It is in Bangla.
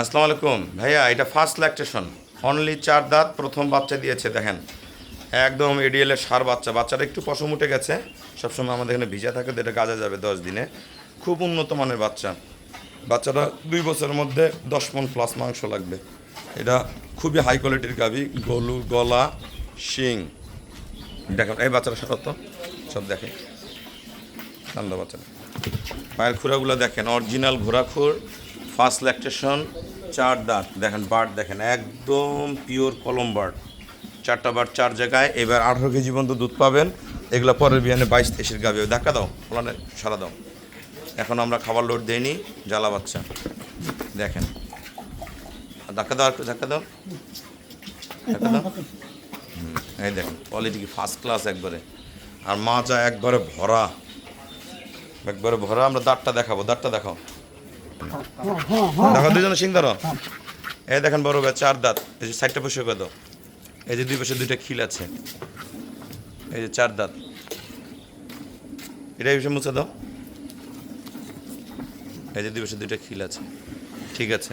আসসালামু আলাইকুম। ভাইয়া, এটা ফার্স্ট ল্যাকটেশন অনলি চার দাঁত প্রথম বাচ্চা দিয়েছে, দেখেন। একদম এডিএল এর সার বাচ্চা। বাচ্চাটা একটু পশম উঠে গেছে। সবসময় আমাদের এখানে ভিজা থাকে, তো এটা গাজা যাবে দশ দিনে। খুব উন্নত মানের বাচ্চা। বাচ্চাটা দুই বছরের মধ্যে দশ মন প্লাস মাংস লাগবে। এটা খুবই হাই কোয়ালিটির গাভি। গলু, গলা, শিং। দেখেন, এই বাচ্চাটা সত্য সব দেখে। ঠান্ডা বাচ্চাটা। পায়ের খুঁড়াগুলো দেখেন। অরিজিনাল ঘোড়াখুর ফার্স্ট ল্যাকটেশন চার দাঁত, দেখেন বার্ড দেখেন, একদম পিওর কলম বার্ড চারটা বার্ড চার জায়গায়, এবার আঠারো কেজি পর্যন্ত দুধ পাবেন। এগুলো পরের বিহানে বাইশ তেইশের গাবে ধাক্কা দাও ফলানে সারা দাও। এখন আমরা খাবার লোড দেইনি জ্বালা বাচ্চা। দেখেন। ধাক্কা দাও আর ধাক্কা দাও। ধাক্কা দাও। এই দেখেন কোয়ালিটি কি ফার্স্ট ক্লাস একবারে। আর মাচা একবারে ভরা। একবারে ভরা, আমরা দাঁতটা দেখাবো, দাঁতটা দেখাও। দেখো দুজনে সিং ধরো। এই দেখেন বড় ভাই, চার দাঁত। এই যে সাইডটা বসে কত এই যে দুই পাশে দুইটা খিল আছে। এই যে চার দাঁত। এটা এই বিষয়ে মুছে দাও। এই যে দুই পাশে দুইটা খিল আছে। ঠিক আছে।